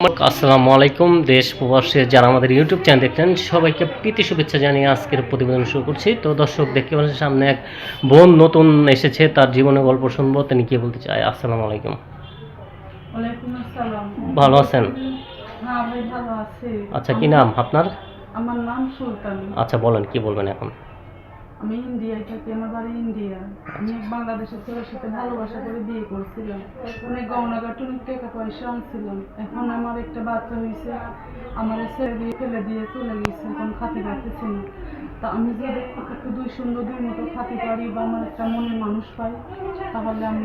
আসসালামু আলাইকুম। দেশ প্রবাসে যারা আমাদের ইউটিউব চ্যানেল দেখছেন সবাইকে প্রীতি শুভেচ্ছা জানিয়ে আজকের প্রতিবেদন শুরু করছি। তো দর্শক দেখতে পাচ্ছেন সামনে এক বোন নতুন এসেছে তার জীবনের গল্প শুনব। তিনি কি বলতে চায়? আসসালামু আলাইকুম। ওয়ালাইকুম আসসালাম। ভালো আছেন? হ্যাঁ ভাই ভালো আছি। আচ্ছা কি নাম আপনার? আমার নাম সুলতান। আচ্ছা বলেন কি বলবেন এখন? আমি ইন্ডিয়ায় থাকি আমার বাড়ি ইন্ডিয়া আমি এক বাংলাদেশের ছেলের সাথে ভালোবাসা করে বিয়ে করছিলাম। অনেক গহনাঘাট অনেক টাকা পয়সা আনছিলাম। এখন আমার একটা বাচ্চা হয়েছে। আমার ছেলে দিয়ে ফেলে দিয়ে চলে গেছে এখন খাতে পারতেছি না। তা আমি যদি একটু দুই সুন্দর দুই মতো খাতে পারি বা আমার একটা মনের মানুষ পাই তাহলে আমি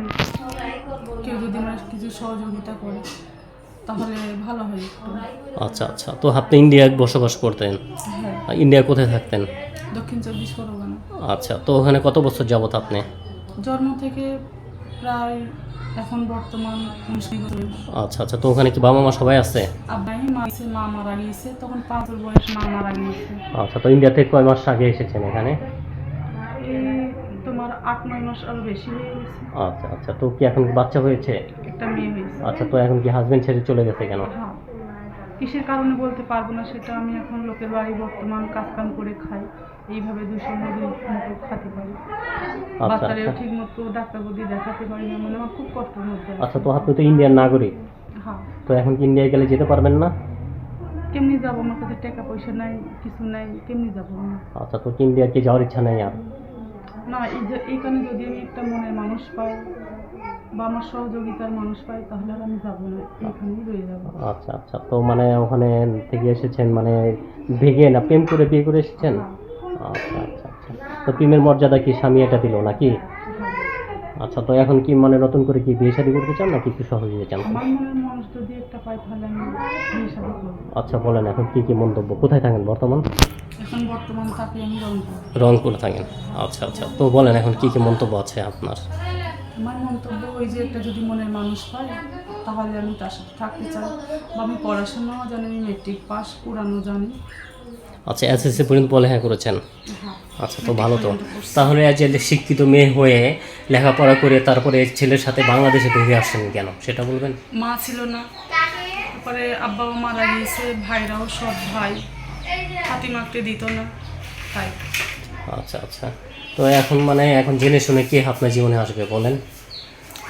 কেউ যদি আমার কিছু সহযোগিতা করে তাহলে ভালো হয় আচ্ছা আচ্ছা। তো আপনি ইন্ডিয়ায় বসবাস করতেন। ইন্ডিয়া কোথায় থাকতেন? দক্ষিণ চব্বিশ পরগনা। আচ্ছা তো ওখানে কত বছর যাবত আপনি? জন্ম থেকে প্রায় এখন বর্তমান আচ্ছা আচ্ছা তো ওখানে কি বাবা মা সবাই আছে? আব্বাই মা গেছে মা মারা গিয়েছে তখন পাঁচ বয়স মা মারা গিয়েছে। আচ্ছা তো ইন্ডিয়া থেকে কয় মাস আগে এসেছেন এখানে? তোমার আট নয় মাস আরও বেশি হয়ে গেছে। আচ্ছা আচ্ছা তো কি এখন বাচ্চা হয়েছে? একটা মেয়ে হয়েছে। আচ্ছা তো এখন কি হাজবেন্ড ছেড়ে চলে গেছে কেন? হ্যাঁ কিসের কারণে বলতে পারব না সেটা আমি এখন লোকের বাড়ি বর্তমান কাজ কাম করে খাই। এইভাবে দুশো নদী মতো খাতে পারি। আচ্ছা বাচ্চারেও আচ্ছা। ঠিক মতো ডাক্তার বুদ্ধি দেখাতে পারি না মানে আমার খুব কষ্টের মধ্যে। আচ্ছা তো আপনি তো ইন্ডিয়ান নাগরিক। হ্যাঁ। তো এখন কি ইন্ডিয়ায় গেলে যেতে পারবেন না? কেমনি যাব? আমার কাছে টাকা পয়সা নাই কিছু নাই কেমনি যাব আচ্ছা তো কি ইন্ডিয়া কি যাওয়ার ইচ্ছা নেই আর? না এইখানে যদি আমি একটা মনের মানুষ পাই বা আমার সহযোগিতার মানুষ পাই তাহলে আমি যাব না এইখানেই রয়ে যাব। আচ্ছা আচ্ছা তো মানে ওখানে থেকে এসেছেন মানে ভেগে না প্রেম করে বিয়ে করে এসেছেন? আচ্ছা আচ্ছা আচ্ছা তো প্রেমের মর্যাদা কি স্বামী এটা দিল নাকি? আচ্ছা তো এখন কি মানে নতুন করে কি বিয়ে শাদী করতে চান নাকি একটু সহযোগিতা চান? আমার মনের মানুষ যদি একটা পাই তাহলে আমি বিয়ে শাদী করব। আচ্ছা বলেন এখন কি কি মন্তব্য? কোথায় থাকেন বর্তমান? এখন বর্তমান থাকি আমি রংপুর। রংপুর থাকেন। আচ্ছা আচ্ছা তো বলেন এখন কি কি মন্তব্য আছে আপনার? আমার মন্তব্য ওই যে একটা যদি মনের মানুষ পাই তাহলে আমি তার সাথে থাকতে চাই বা আমি পড়াশোনাও জানি আমি মেট্রিক পাস পুরানো জানি। আচ্ছা এসএসসি পর্যন্ত পড়ালেখা করেছেন? হ্যাঁ। আচ্ছা তো ভালো তো। তাহলে যে শিক্ষিত মেয়ে হয়ে লেখাপড়া করে তারপরে ছেলের সাথে বাংলাদেশে ঘুরে আসছেন কেন? সেটা বলবেন? মা ছিল না। তারপরে আব্বাও মারা গিয়েছে ভাইরাও সব ভাই। হাতি মাখতে দিত না তাই। আচ্ছা আচ্ছা। তো এখন মানে এখন জেনে শুনে কে আপনার জীবনে আসবে বলেন?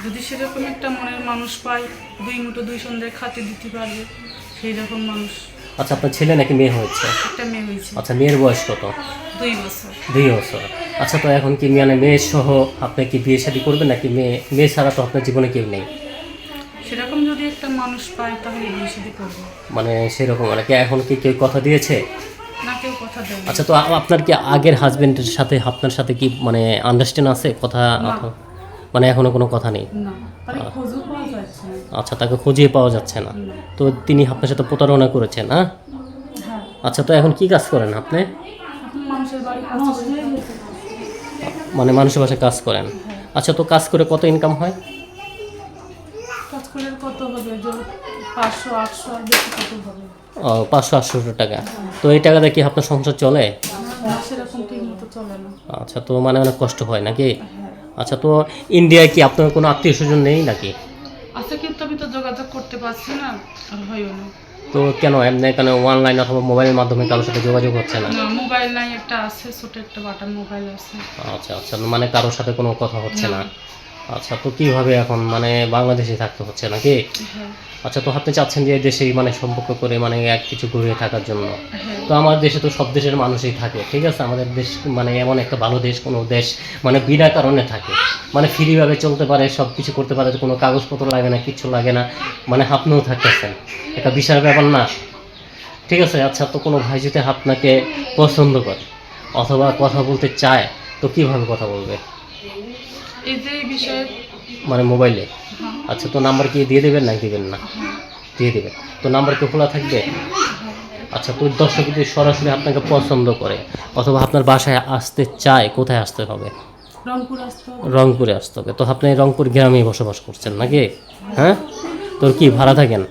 যদি সেরকম একটা মনের মানুষ পাই দুই মুঠো দুই সন্ধ্যায় খাতে দিতে পারবে সেই রকম মানুষ। আচ্ছা আপনার ছেলে নাকি মেয়ে হয়েছে? একটা মেয়ে হয়েছে। আচ্ছা মেয়ের বয়স কত? দুই বছর। দুই বছর। আচ্ছা তো এখন কি মানে মেয়ে সহ আপনি কি বিয়ে শাদী করবেন নাকি মেয়ে মেয়ে ছাড়া তো আপনার জীবনে কেউ নেই? সেরকম যদি একটা মানুষ পাই তাহলে বিয়ে শাদী করব। মানে সেরকম মানে কি এখন কি কেউ কথা দিয়েছে। আচ্ছা তো আপনার কি আগের হাজবেন্ডের সাথে আপনার সাথে কি মানে আন্ডারস্ট্যান্ড আছে কথা? মানে এখনও কোনো কথা নেই? না আচ্ছা। তাকে খুঁজে পাওয়া যাচ্ছে না। তো তিনি আপনার সাথে প্রতারণা করেছেন হ্যাঁ? হ্যাঁ। আচ্ছা তো এখন কি কাজ করেন আপনি? মানে মানুষের বাসায় কাজ করেন। আচ্ছা তো কাজ করে কত ইনকাম হয়? কাজ করে কত হবে? পাঁচশো আটশো টাকা। তো এই টাকাতে কি আপনার সংসার চলে? আচ্ছা তো মানে অনেক কষ্ট হয় নাকি? হ্যাঁ। আচ্ছা তো ইন্ডিয়ায় কি আপনার কোনো আত্মীয় স্বজন নেই নাকি? আচ্ছা কিন্তু আমি তো যোগাযোগ করতে পারছি না আর হইও না। তো কেন এমনি কেন অনলাইন অথবা মোবাইলের মাধ্যমে কারোর সাথে যোগাযোগ হচ্ছে না? মোবাইল নাই একটা আছে ছোট একটা বাটার মোবাইল আছে। আচ্ছা আচ্ছা মানে কারোর সাথে কোনো কথা হচ্ছে না। আচ্ছা তো কীভাবে এখন মানে বাংলাদেশে থাকতে হচ্ছে নাকি? হ্যাঁ। আচ্ছা তো আপনি চাচ্ছেন যে দেশেই মানে সম্পর্ক করে মানে এক কিছু ঘুরে থাকার জন্য। হ্যাঁ। তো আমার দেশে তো সব দেশের মানুষই থাকে ঠিক আছে? আমাদের দেশ মানে এমন একটা ভালো দেশ কোনো দেশ মানে বিনা কারণে থাকে। মানে ফ্রিভাবে চলতে পারে সব কিছু করতে পারে কোনো কাগজপত্র লাগে না কিচ্ছু লাগে না মানে আপনিও থাকতেছেন। একটা বিশাল ব্যাপার না। ঠিক আছে আচ্ছা তো কোনো ভাই যদি আপনাকে পছন্দ করে অথবা কথা বলতে চায় তো কীভাবে কথা বলবে? এই যে এই বিষয়ে মানে মোবাইলে? আচ্ছা তো নাম্বার কি দিয়ে দেবেন না দিবেন না? দিয়ে দেবেন। তো নাম্বার কি খোলা থাকবে? আচ্ছা তো দর্শক যদি সরাসরি আপনাকে পছন্দ করে অথবা আপনার বাসায় আসতে চায় কোথায় আসতে হবে? রংপুর আসতে হবে। তো আপনি রংপুর গ্রামেই বসবাস করছেন নাকি? হ্যাঁ? তোর কি ভাড়া থাকেন?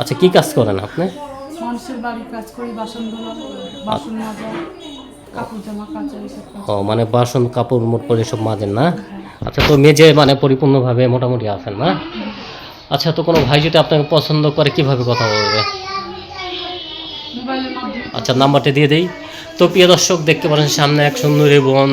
আচ্ছা কি কাজ করেন আপনি? মানুষের বাড়ি কাজ করি বাসন ধোয়া বাসন মাজা। ও মানে বাসন কাপড় মোট করে সব মাজেন না? আচ্ছা তো মেজে মানে পরিপূর্ণভাবে মোটামুটি আছেন না? আচ্ছা তো কোনো ভাই যদি আপনাকে পছন্দ করে কীভাবে কথা বলবে? আচ্ছা নাম্বারটা দিয়ে দেই। তো প্রিয় দর্শক, দেখতে পারেন সামনে এক সুন্দরী বোন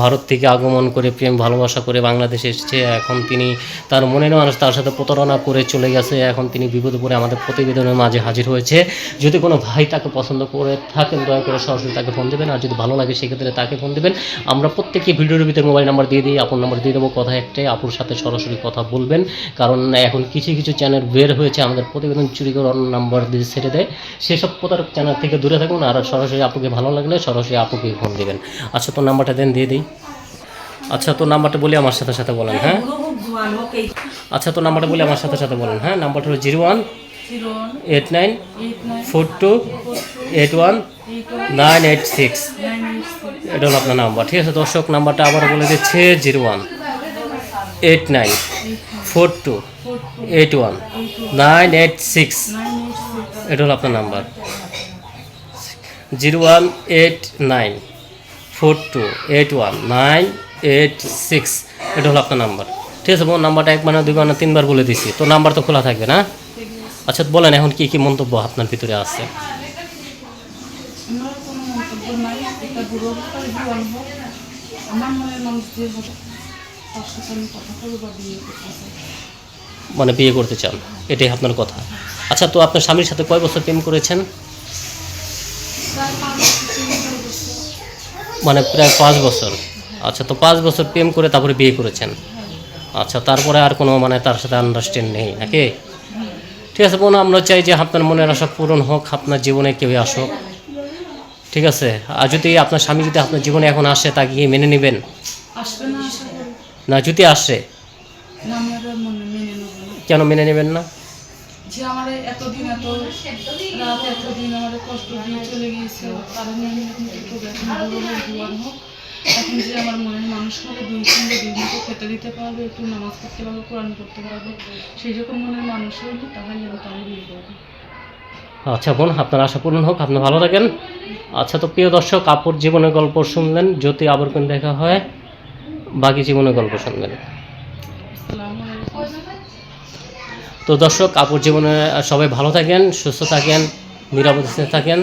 ভারত থেকে আগমন করে প্রেম, ভালোবাসা করে বাংলাদেশে এসেছে। এখন তিনি তার মনের মানুষ, তার সাথে প্রতারণা করে চলে গেছে। এখন তিনি বিপদে পড়ে আমাদের প্রতিবেদনের মাঝে হাজির হয়েছে। যদি কোনো ভাই তাকে পছন্দ করে থাকেন, দয়া করে সরাসরি তাকে ফোন দেবেন। আর যদি ভালো লাগে, সেক্ষেত্রে তাকে ফোন দেবেন। আমরা প্রত্যেকে ভিডিওর ভিতরে মোবাইল নাম্বার দিয়ে দিই আপুর নাম্বার দিয়ে দেবো। কথা একটাই, আপুর সাথে সরাসরি কথা বলবেন। কারণ এখন কিছু কিছু চ্যানেল বের হয়েছে, আমাদের প্রতিবেদন চুরি করে অন্য নাম্বার দিয়ে ছেড়ে দেয়। সেসব প্রতারক চ্যানেল থেকে দূরে থাকুন। আর সরাসরি আপুকে ভালো লাগলে সরাসরি আপুকে ফোন দেবেন। আচ্ছা তো নাম্বারটা দেন, দিয়ে দিই। আচ্ছা তো নাম্বারটা বলি আমার সাথে সাথে বলেন হ্যাঁ? আচ্ছা তো নাম্বারটা বলি আমার সাথে সাথে বলেন হ্যাঁ? নাম্বারটা হলো zero one eight nine four two eight one nine eight six. এটা হলো আপনার নাম্বার ঠিক আছে? দর্শক নাম্বারটা আবার বলে দিচ্ছে, zero one eight nine four two eight one nine eight six. এটা হলো আপনার number zero one eight nine four two eight one nine eight six এটা হলো আপনার নাম্বার। ঠিক আছে বোন নাম্বারটা একবার না দুইবার না তিনবার বলে দিছি তো নাম্বার তো খোলা থাকবে না? আচ্ছা বলেন এখন কি কি মন্তব্য আপনার ভিতরে আছে? মানে বিয়ে করতে চান এটাই আপনার কথা। আচ্ছা তো আপনার স্বামীর সাথে কয় বছর প্রেম করেছেন প্রায় পাঁচ বছর তিন চার বছর মানে প্রায় পাঁচ বছর। আচ্ছা তো পাঁচ বছর প্রেম করে তারপরে বিয়ে করেছেন। আচ্ছা তারপরে আর কোনো মানে তার সাথে আন্ডারস্ট্যান্ড নেই নাকি? ঠিক আছে বোন আমরা চাই যে আপনার মনের আশা পূরণ হোক আপনার জীবনে কেউ আসুক। ঠিক আছে আর যদি আপনার স্বামী যদি আপনার জীবনে এখন আসে তা গিয়ে মেনে নেবেন? না যদি আসে কেন মেনে নেবেন না? যে আমার এতদিন এত রাত, এতদিন আমার কষ্ট দিয়ে চলে গিয়েছে নিয়ে আমি এখন করব এখন বুড়ো হোক। এখন যে আমার মনের মানুষ হবে দুই সঙ্গে দুই মুখে খেতে দিতে পারবে, একটু নামাজ পড়তে পারবে, কোরআন পড়তে পারবে, সেই রকম মনের মানুষ হইলে তাহলে আমি তাহলে বিয়ে করব। আচ্ছা বোন, আপনার আশা পূরণ হোক, আপনি ভালো থাকেন। আচ্ছা তো প্রিয় দর্শক, আপুর জীবনের গল্প শুনলেন যদি আবার কোন দেখা হয়, বাকি জীবনের গল্প শুনবেন তো দর্শক, আপুর জীবনে সবাই ভালো থাকেন, সুস্থ থাকেন, নিরাপদে থাকেন।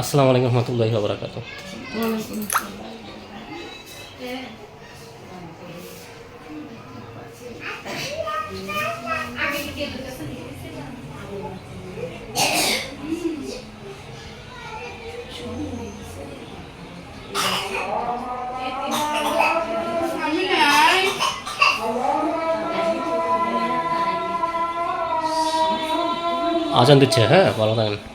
আসসালামু আলাইকুম রহমতুল্লাহি বারাকাতু ওয়ালাইকুম আসসালাম আজান দিচ্ছে হ্যাঁ ভালো থাকেন